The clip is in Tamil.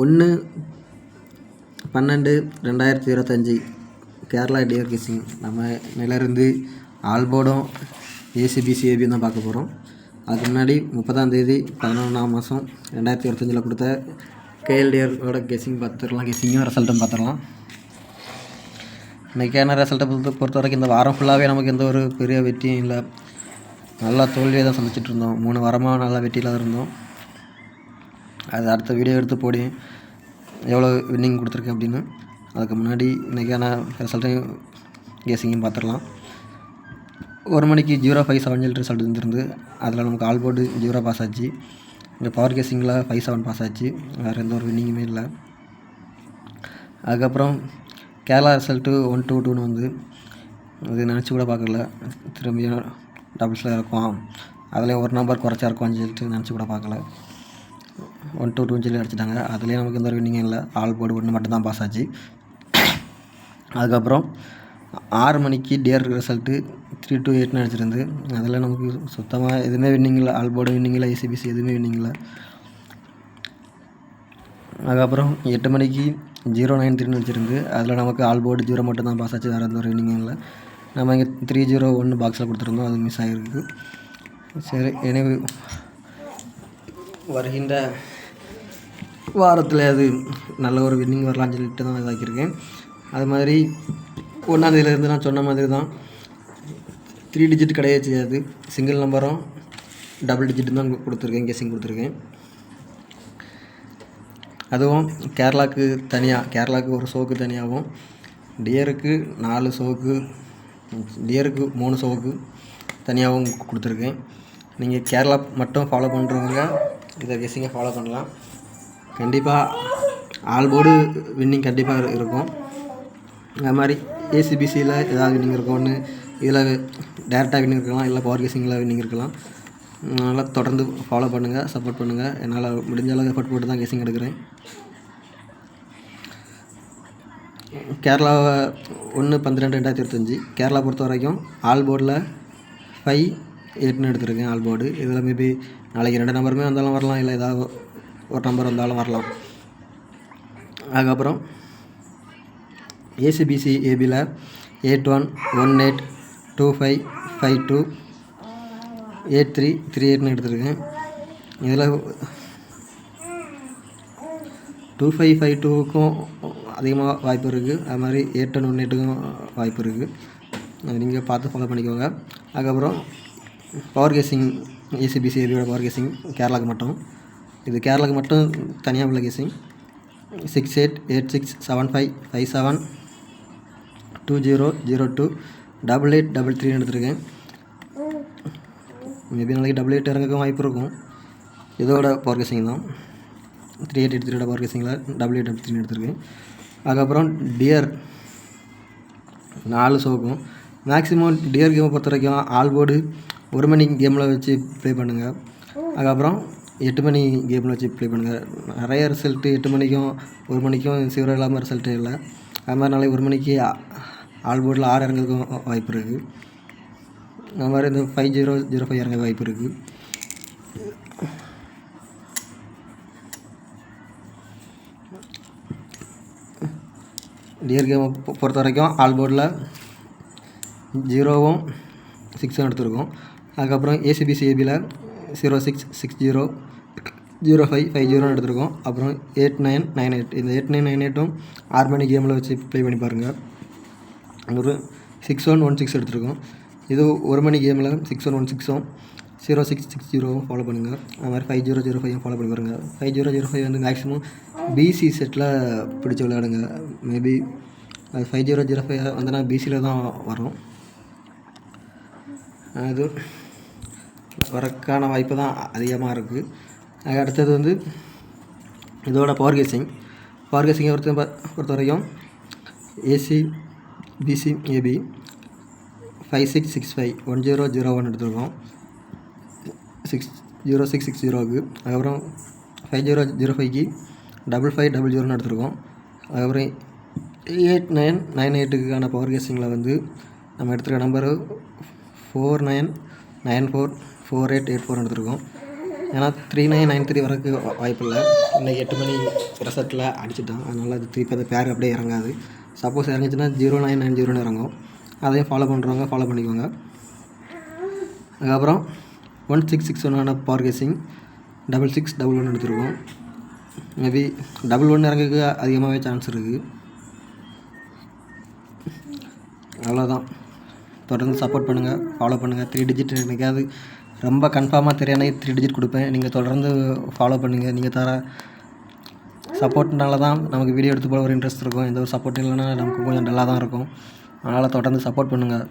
ஒன்று பன்னெண்டு ரெண்டாயிரத்தி இருபத்தஞ்சி கேரளா டியர் கிசிங். நம்ம நிலருந்து ஆல்போர்டும் ஏசிபிசி ஏபியும் தான் பார்க்க போகிறோம். அதுக்கு முன்னாடி முப்பதாம் தேதி பதினொன்றாம் மாதம் ரெண்டாயிரத்தி இருபத்தஞ்சில் கொடுத்த கேஎல்டிஆரோட கெஸிங் பார்த்துடலாம் கெஸிங்கும் ரிசல்ட்டும் பார்த்துடலாம். இன்றைக்கான ரிசல்ட்டை பொறுத்த பொறுத்த வரைக்கும் இந்த வாரம் ஃபுல்லாகவே நமக்கு எந்த ஒரு பெரிய வெற்றியும் இல்லை. நல்லா தோல்வியை தான் சந்திச்சிட்டு இருந்தோம். மூணு வாரமாக நல்லா வெற்றியில் தான் இருந்தோம். அது அடுத்த வீடியோ எடுத்து போடி. எவ்வளோ வின்னிங் கொடுத்துருக்கேன் அப்படின்னு. அதுக்கு முன்னாடி இன்றைக்கான ரிசல்ட்டையும் கேசிங்கும் பார்த்துடலாம். ஒரு மணிக்கு ஜீரோ ஃபைவ் செவன் சொல்லிட்டு ரிசல்ட் இருந்திருந்து அதில் நமக்கு ஆல் போர்டு ஜீரோ பாஸ் ஆச்சு. இங்கே பவர் கேசிங்கில் ஃபைவ் செவன் பாஸ் ஆச்சு. வேறு எந்த ஒரு வின்னிங்குமே இல்லை. அதுக்கப்புறம் கேரளா ரிசல்ட்டு ஒன் டூ டூன்னு வந்து. அது நினச்சி கூட பார்க்கல. திரும்பியும் டபுள்ஸில் இருக்கும் அதில் ஒரு நம்பர் குறைச்சா இருக்கும்னு சொல்லிட்டு நினச்சி கூட பார்க்கல. ஒன் டூ டூன்னு சொல்லி அடிச்சிட்டாங்க. அதுலேயே நமக்கு எந்த ஒரு வின்னிங்கும் இல்லை. ஆல் போர்டு ஒன்று மட்டும் தான் பாஸ் ஆச்சு. அதுக்கப்புறம் ஆறு மணிக்கு டேர் ரிசல்ட்டு த்ரீ டூ எயிட்னு அடிச்சிருந்து அதில் நமக்கு சுத்தமாக எதுவுமே வின்னிங் இல்லை. ஆல் போர்டு வின்னிங் இல்லை. ஐசிபிசி எதுவுமே வின்னிங் இல்லை. அதுக்கப்புறம் எட்டு மணிக்கு ஜீரோ நைன் த்ரீன்னு வச்சுருந்து அதில் நமக்கு ஆல் போர்டு ஜீரோ மட்டும் தான் பாஸ் ஆச்சு. வேறு எந்த ஒரு வின்னிங்கும் இல்லை. நம்ம இங்கே த்ரீ ஜீரோ ஒன்று பாக்ஸில் கொடுத்துருந்தோம். அது மிஸ் ஆகிருக்கு சரி எனவே வருகின்ற வாரத்தில் அது நல்ல ஒரு வின்னிங் வரலாம்னு சொல்லிட்டு தான் இதாக்கியிருக்கேன். அது மாதிரி ஒன்றாந்தேதியிலேருந்து நான் சொன்ன மாதிரி தான் த்ரீ டிஜிட் கிடையாது செய்யாது. சிங்கிள் நம்பரும் டபுள் டிஜிட் தான் கொடுத்துருக்கேன். கெஸிங் கொடுத்துருக்கேன். அதுவும் கேரளாவுக்கு தனியாக கேரளாவுக்கு ஒரு ஷோக்கு தனியாகவும் டியருக்கு நாலு ஷோக்கு டியருக்கு மூணு ஷோக்கு தனியாகவும் கொடுத்துருக்கேன். நீங்கள் கேரளா மட்டும் ஃபாலோ பண்ணுறவங்க இதை கெஸ்ஸிங்கை ஃபாலோ பண்ணலாம். கண்டிப்பாக ஆல் போர்டு வின்னிங் கண்டிப்பாக இருக்கும். அது மாதிரி ஏசிபிசியில் ஏதாவது வின்னிங் இருக்கும்னு இதில் டேரெக்டாக வின்னிங் இருக்கலாம் இல்லை பவர் கேசிங்கில் வின்னிங் இருக்கலாம். அதனால் தொடர்ந்து ஃபாலோ பண்ணுங்கள் சப்போர்ட் பண்ணுங்கள் என்னால் முடிஞ்ச அளவுக்கு எஃபர்ட் போட்டு தான் கேசிங் எடுக்கிறேன். கேரளாவை ஒன்று பன்னிரெண்டு ரெண்டாயிரத்தி இருபத்தஞ்சி. கேரளா பொறுத்த வரைக்கும் ஆல் போர்டில் ஃபைவ் எயிட்னு எடுத்திருக்கேன் ஆல் போர்டு இதில் மேபி நாளைக்கு ரெண்டு நம்பருமே வந்தாலும் வரலாம் இல்லை ஏதாவது ஒரு நம்பர் வந்தாலும் வரலாம். அதுக்கப்புறம் ACBC ஏபியில் eight one one eight two five five two eight three three எயிட்னு எடுத்துருக்கேன். இதில் டூ ஃபைவ் ஃபைவ் டூவுக்கும் அதிகமாக வாய்ப்பு இருக்குது அது மாதிரி எயிட் ஒன் ஒன் எயிட்டுக்கும் வாய்ப்பு இருக்குது அது நீங்கள் பார்த்து ஃபாலோ பண்ணிக்கோங்க. அதுக்கப்புறம் பவர் கேசிங் ஏசிபிசி ஏபியோட பவர் கேசிங் கேரளாவுக்கு மட்டும். இது கேரளாவுக்கு மட்டும் தனியாக உள்ள casing six eight eight six seven five five seven two zero zero two double eight double த்ரீனு எடுத்துருக்கேன். மேபி நாளைக்கு டபுள் எயிட் இறங்கக்கும் வாய்ப்பு இருக்கும். இதோட பவர் கேசிங் தான். த்ரீ எயிட் எயிட் த்ரீயோட பவர் கேசிங்கில் டபுள் எயிட் டபுள் த்ரீ எடுத்துருக்கேன். அதுக்கப்புறம் டியர் நாலு ஷோக்கும் மேக்ஸிமம் டியர் கேமை பொறுத்த வரைக்கும் ஆல் போர்டு ஒரு மணி கேமில் வச்சு ப்ளே பண்ணுங்கள் அதுக்கப்புறம் எட்டு மணி கேமில் வச்சு ப்ளே பண்ணுங்கள் நிறைய ரிசல்ட்டு எட்டு மணிக்கும் ஒரு மணிக்கும் சீரோ இல்லாமல் ரிசல்ட்டே இல்லை. அது மாதிரி நாளைக்கு ஒரு மணிக்கு ஆல் போர்டில் ஆறு இறங்குறதுக்கும் வாய்ப்பு இருக்குது அது மாதிரி இந்த ஃபைவ் ஜீரோ ஜீரோ ஃபைவ் இறங்க வாய்ப்பு இருக்குது டியர் கேமை பொறுத்த வரைக்கும் ஆல் போர்டில் ஜீரோவும் சிக்ஸும் எடுத்திருக்கோம். அதுக்கப்புறம் ஏசிபிசிஏபியில் zero six six zero zero five five ஜீரோன்னு எடுத்திருக்கோம். அப்புறம் எயிட் நைன் நைன் எயிட். இந்த எயிட் நைன் நைன் எயிட்டும் ஆறு மணி கேமில் வச்சு ப்ளே பண்ணி பாருங்கள் ஒரு சிக்ஸ் ஒன் ஒன் சிக்ஸ் எடுத்திருக்கோம். இது ஒரு மணி கேமில் சிக்ஸ் ஒன் ஒன் சிக்ஸும் ஜீரோ சிக்ஸ் சிக்ஸ் ஜீரோவும் ஃபாலோ பண்ணுங்கள் அது மாதிரி ஃபைவ் ஜீரோ ஜீரோ ஃபைவும் ஃபாலோ பண்ணி பாருங்கள் ஃபைவ் ஜீரோ ஜீரோ ஃபைவ் வந்து மேக்ஸிமம் பிசி செட்டில் பிடிச்சி விளையாடுங்க. மேபி அது ஃபைவ் ஜீரோ ஜீரோ ஃபைவ் வந்துன்னா பிசியில் தான் வரும். அது வரக்கான வாய்ப்பு தான் அதிகமாக இருக்குது அதுக்கு அடுத்தது வந்து இதோட பவர் கேசிங் பவர் கேசிங்கை பொறுத்த பொறுத்த வரைக்கும் AC BC AB five six six five one zero zero one எடுத்துருக்கோம். சிக்ஸ் ஜீரோ சிக்ஸ் சிக்ஸ் ஜீரோவுக்கு அதுக்கப்புறம் ஃபைவ் ஜீரோ ஜீரோ ஃபைவ்க்கு டபுள் ஃபைவ் டபுள் ஜீரோன்னு எடுத்துருக்கோம். அதுக்கப்புறம் எயிட் நைன் நைன் எயிட்டுக்கான பவர் கேசிங்கில் வந்து நம்ம எடுத்துருக்க number four nine nine four four eight eight four எடுத்துருக்கோம். ஏன்னா த்ரீ நைன் நைன் த்ரீ வரக்கு வாய்ப்பு இல்லை. இன்னைக்கு எட்டு மணி ரிசல்ட்டில் அடிச்சிட்டான் அதனால் அது திருப்பி அந்த பேர் அப்படியே இறங்காது. சப்போஸ் இறங்கிச்சுன்னா ஜீரோ நைன் நைன் ஜீரோன்னு இறங்கும். அதையும் ஃபாலோ பண்ணுறவங்க ஃபாலோ பண்ணிக்கோங்க. அதுக்கப்புறம் one six six ஒன்னான power casing double six double one எடுத்துருக்கோம். மேபி டபுள் ஒன் இறங்குக்கு அதிகமாகவே சான்ஸ் இருக்குது அவ்வளோதான் தொடர்ந்து சப்போர்ட் பண்ணுங்கள் ஃபாலோ பண்ணுங்கள் த்ரீ டிஜிட் எனக்காவது ரொம்ப கன்ஃபார்மாக தெரியானே த்ரீ டிஜிட் கொடுப்பேன். நீங்கள் தொடர்ந்து ஃபாலோ பண்ணுங்கள் நீங்கள் தர சப்போர்ட்னால தான் நமக்கு வீடியோ எடுத்து போட ஒரு இன்ட்ரெஸ்ட் இருக்கும். எந்த ஒரு சப்போர்ட் இல்லைன்னா நமக்கு கொஞ்சம் டல்லாக தான் இருக்கும். அதனால் தொடர்ந்து சப்போர்ட் பண்ணுங்கள்